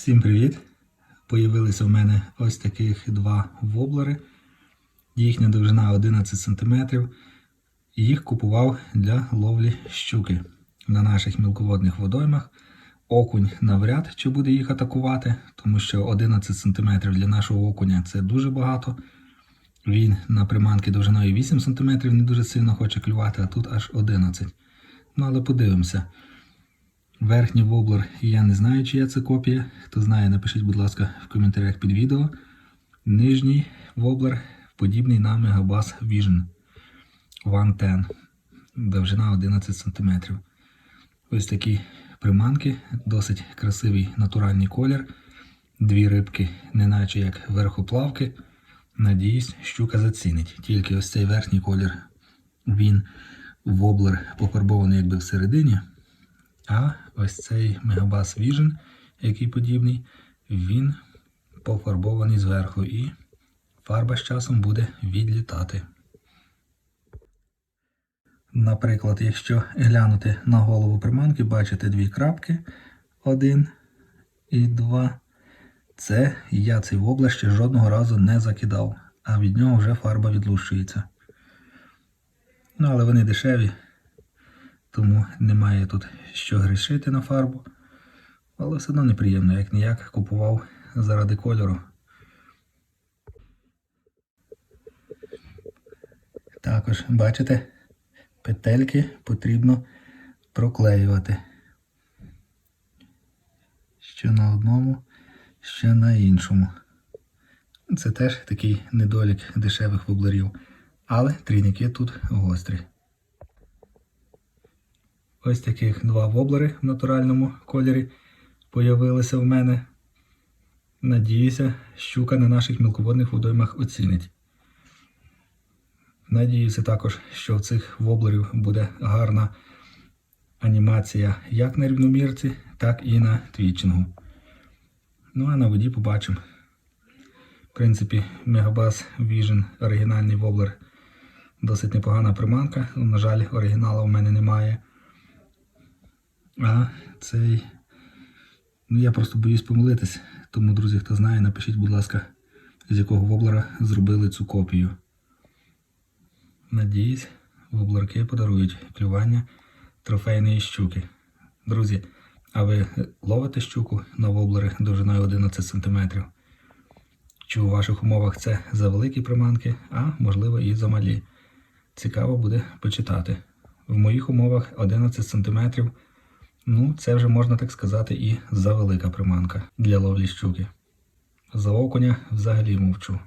Всім привіт! Появилися в мене ось таких два воблери. Їхня довжина 11 см. Їх купував для ловлі щуки на наших мілководних водоймах. Окунь навряд чи буде їх атакувати, тому що 11 см для нашого окуня це дуже багато. Він на приманки довжиною 8 см не дуже сильно хоче клювати, а тут аж 11 Ну, але подивимося. Верхній воблер, я не знаю, чия це копія. Хто знає, напишіть, будь ласка, в коментарях під відео. Нижній воблер подібний на Megabass Vision 110. Довжина 11 см. Ось такі приманки, досить красивий натуральний колір. Дві рибки, неначе як верхоплавки. Надіюсь, щука зацінить. Тільки ось цей верхній колір, він воблер пофарбований якби всередині. А ось цей Megabass Vision, який подібний, він пофарбований зверху і фарба з часом буде відлітати. Наприклад, якщо глянути на голову приманки, бачите дві крапки. Один і два. Це я цей воблер ще жодного разу не закидав, а від нього вже фарба відлущується. Ну, але вони дешеві, тому немає тут що грішити на фарбу. Але все одно неприємно, як ніяк купував заради кольору. Також, бачите, петельки потрібно проклеювати. Що на одному, що на іншому. Це теж такий недолік дешевих воблерів. Але трійники тут гострі. Ось таких два воблери в натуральному кольорі появилися в мене. Надіюся, щука на наших мілководних водоймах оцінить. Надіюся також, що в цих воблерів буде гарна анімація як на рівномірці, так і на твічингу. Ну а на воді побачимо. В принципі, Megabass Vision оригінальний воблер досить непогана приманка. На жаль, оригіналу в мене немає. А цей. Ну, я просто боюсь помилитись. Тому, друзі, хто знає, напишіть, будь ласка, з якого воблера зробили цю копію. Надіюсь, воблерки подарують клювання трофейної щуки. Друзі, а ви ловите щуку на воблери довжиною 11 см? Чи у ваших умовах це за великі приманки, а можливо і за малі? Цікаво буде почитати. В моїх умовах 11 см. Ну, це вже можна так сказати і за велика приманка для ловлі щуки. За окуня взагалі мовчу.